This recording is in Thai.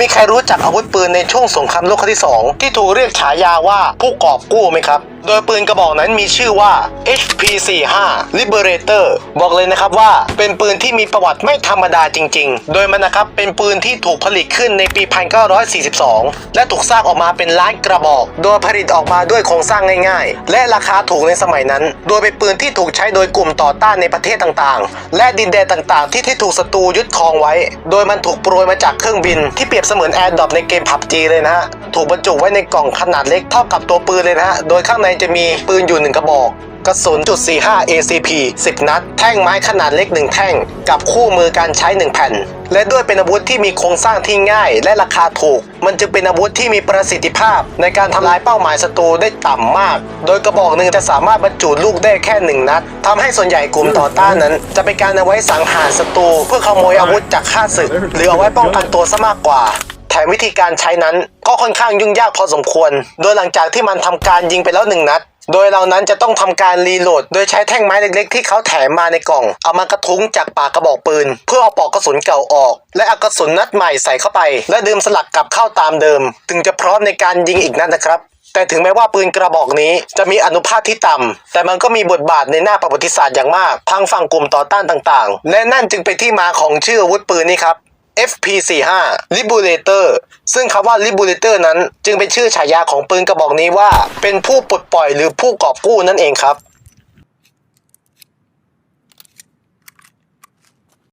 มีใครรู้จักอาวุธปืนในช่วงสงครามโลกครั้งที่ 2 ที่ถูกเรียกฉายาว่าผู้กอบกู้ไหมครับ โดยปืนกระบอกนั้นมีชื่อว่า HP45 Liberator บอกเลยนะครับว่าเป็นปืนที่มีประวัติไม่ธรรมดาจริง ๆ โดยมันนะครับเป็นปืนที่ถูกผลิตขึ้นในปี 1942 และถูกสร้างออกมาเป็นล้านกระบอก โดยผลิตออกมาด้วยโครงสร้างง่าย ๆ และราคาถูกในสมัยนั้น โดยเป็นปืนที่ถูกใช้โดยกลุ่มต่อต้านในประเทศต่างๆ และดินแดนต่างๆ ที่ที่ถูกศัตรูยึดครองไว้ โดยมันถูกโปรยมาจากเครื่องบินที่เปรียบเสมือนแอร์ดรอปในเกมผับจีเลยนะฮะ ถูกบรรจุไว้ในกล่องขนาดเล็กเท่ากับตัวปืนเลยนะฮะ โดยข้างในจะมีปืนอยู่หนึ่งกระบอก กระสุนจุด45 ACP 10 นัด แท่งไม้ขนาดเล็ก 1 แท่ง กับคู่มือการใช้ 1 แผ่น และด้วยเป็นอาวุธที่มีโครงสร้างที่ง่ายและราคาถูก มันจึงเป็นอาวุธที่มีประสิทธิภาพ ในการทำลายเป้าหมายศัตรูได้ต่ำมาก โดยกระบอกหนึ่งจะสามารถบรรจุลูกได้แค่ 1 นัดทำให้ส่วนใหญ่กลุ่มต่อต้านนั้น จะเป็นการเอาไว้สังหารศัตรูเพื่อขโมยอาวุธจากข้าศึก หรือเอาไว้ป้องกันตัวซะมากกว่าแถมวิธีการใช้นั้นก็ค่อนข้างยุ่งยากพอสมควร โดยหลังจากที่มันทำการยิงไปแล้วหนึ่งนัด โดยเรานั้นจะต้องทำการรีโหลด โดยใช้แท่งไม้เล็กๆ ที่เขาแถมมาในกล่อง เอามากระทุ้งจากปากกระบอกปืน เพื่อเอาปอกกระสุนเก่าออก และเอากระสุนนัดใหม่ใส่เข้าไป และดื่มสลักกลับเข้าตามเดิม ถึงจะพร้อมในการยิงอีกนัดนะครับแต่ถึงแม้ว่าปืนกระบอกนี้จะมีอนุภาคที่ต่ำ แต่มันก็มีบทบาทในหน้าประวัติศาสตร์อย่างมากทางฝั่งกลุ่มต่อต้านต่างๆ และนั่นจึงเป็นที่มาของชื่ออาวุธปืนนี้ครับ FP45 Liberator ซึ่งคำว่า Liberator นั้นจึงเป็นชื่อฉายาของปืนกระบอกนี้ว่า เป็นผู้ปลดปล่อยหรือผู้กอบกู้นั่นเองครับ